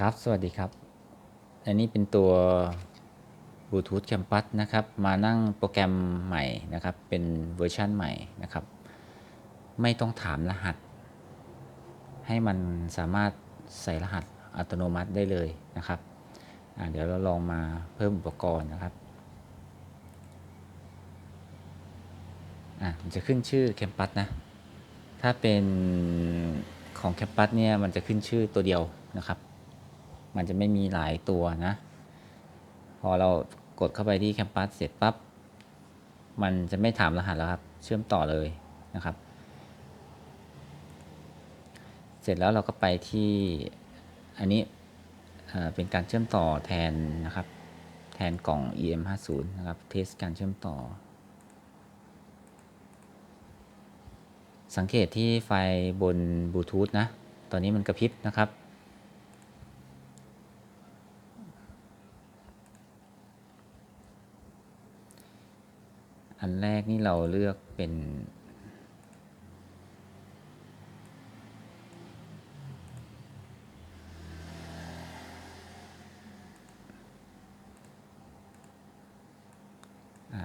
ครับ สวัสดีครับ อันนี้เป็นตัว Bluetooth Campus นะครับ มานั่งโปรแกรมใหม่นะครับ เป็นเวอร์ชันใหม่นะครับ ไม่ต้องถามรหัส ให้มันสามารถใส่รหัสอัตโนมัติได้เลยนะครับ เดี๋ยวเราลองมาเพิ่มอุปกรณ์นะครับมันจะขึ้นชื่อ Campus นะ ถ้าเป็นของ Campus เนี่ย มันจะขึ้นชื่อตัวเดียวนะครับ มันจะไม่มีหลายตัวนะ พอเรากดเข้าไปที่แคมปัสเสร็จปั๊บ มันจะไม่ถามรหัสแล้วครับ เชื่อมต่อเลยนะครับ เสร็จแล้วเราก็ไปที่อันนี้เอ่อเป็นการเชื่อมต่อแทนนะครับ แทนกล่อง EM50 นะครับ เทสการเชื่อมต่อ สังเกตที่ไฟบนบลูทูธนะ ตอนนี้มันกระพริบนะครับ อันแรกนี่เราเลือกเป็น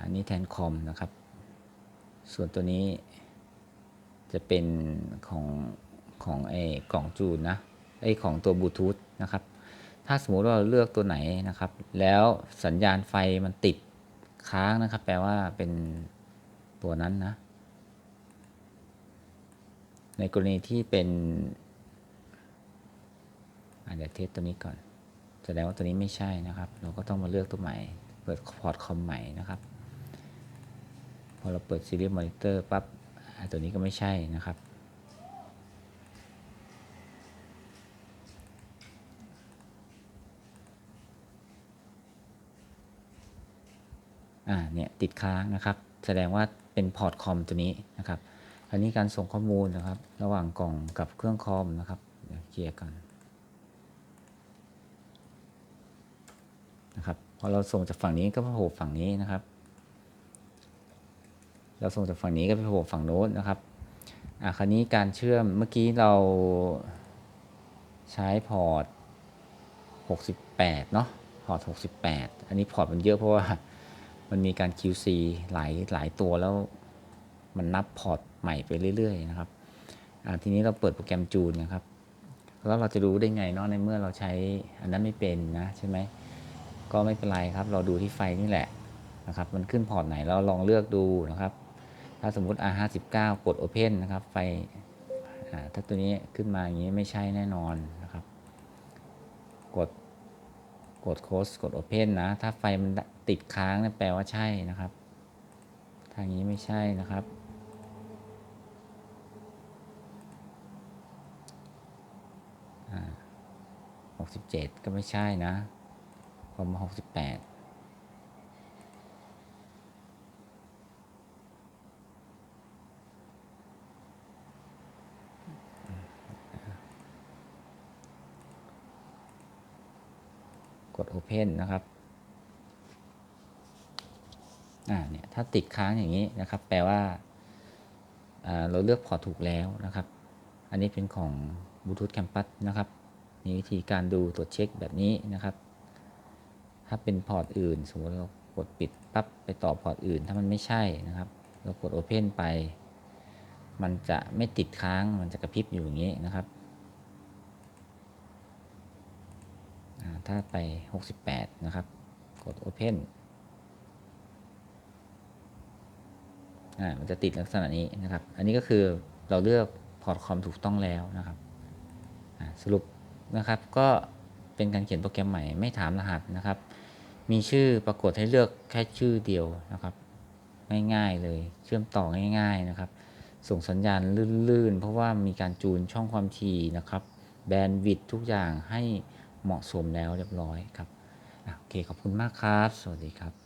อันนี้แทนคอมนะครับ ส่วนตัวนี้จะเป็นของของไอ้กล่องจูนนะ ไอ้ของตัวบลูทูธนะครับ ถ้าสมมุติว่าเราเลือกตัวไหนนะครับ แล้วสัญญาณไฟมันติด ค้างนะครับ แปลว่าเป็นตัวนั้นนะ ในกรณีที่เป็นอะเดเทสตัวนี้ก่อน แสดงว่าตัวนี้ไม่ใช่นะครับ เราก็ต้องมาเลือกตัวใหม่ เปิดพอร์ตคอมใหม่นะครับ พอเราเปิด Serial Monitor ปั๊บตัวนี้ก็ไม่ใช่นะครับ อ่าเนี่ยติดค้างนะครับ แสดงว่าเป็นพอร์ตคอมตัวนี้นะครับอันนี้การส่งข้อมูลนะครับ ระหว่างกล่องกับเครื่องคอมนะครับเดี๋ยวเคลียร์กันนะครับพอเราส่งจากฝั่งนี้ก็ไปโผล่ฝั่งนี้นะครับ เราส่งจากฝั่งนี้ก็ไปโผล่ฝั่งโน้นนะครับอ่าคราวนี้การเชื่อมเมื่อกี้เราใช้พอร์ต 68 เนาะพอร์ต 68 อันนี้พอร์ตมันเยอะเพราะว่า มันมีการ QC หลายหลายตัวแล้วมันนับพอร์ตใหม่ไปเรื่อยๆนะครับทีนี้เราเปิดโปรแกรมจูนนะครับ แล้วเราจะรู้ได้ไงเนาะในเมื่อเราใช้อันนั้นไม่เป็นนะใช่ไหมก็ไม่เป็นไรครับ เราดูที่ไฟนี่แหละนะครับ มันขึ้นพอร์ตไหนเราลองเลือกดูนะครับ ถ้าสมมุติ R59 กด Open นะครับ ไฟถ้าตัวนี้ขึ้นมาอย่างนี้ไม่ใช่แน่นอนนะครับ กด กดโค้ดกด Open นนะ ถ้าไฟมันติดค้างนั่นแปลว่าใช่นะครับ ทางนี้ไม่ใช่นะครับหกสิบเจ็ดก็ไม่ใช่นะพอมาหกสิบแปด กด Open นะครับอ่าเนี่ยถ้าติดค้างอย่างนี้นะครับ แปลว่าเราเลือกพอร์ตถูกแล้วนะครับ อันนี้เป็นของ Bluetooth Campus นะครับมีวิธีการดูตรวจเช็คแบบนี้นะครับ ถ้าเป็นพอร์ตอื่น สมมติเรากดปิดปั๊บไปต่อพอร์ตอื่น ถ้ามันไม่ใช่นะครับ เรากด Open ไป มันจะไม่ติดค้างมันจะกระพริบอยู่อย่างนี้นะครับ อ่า ถ้าไป 68 นะครับ กด Open อ่า มันจะติดลักษณะนี้นะครับ อันนี้ก็คือเราเลือกพอร์ตคอมถูกต้องแล้วนะครับ สรุปนะครับก็เป็นการเขียนโปรแกรมใหม่ไม่ถามรหัสนะครับ มีชื่อปรากฏให้เลือกแค่ชื่อเดียวนะครับ ง่ายๆเลย เชื่อมต่อง่าย ๆนะครับ ส่งสัญญาณลื่นๆ เพราะว่ามีการจูนช่องความถี่นะครับ แบนด์วิดทุกอย่างให้ เหมาะสมแล้วเรียบร้อยครับโอเคขอบคุณมากครับ สวัสดีครับ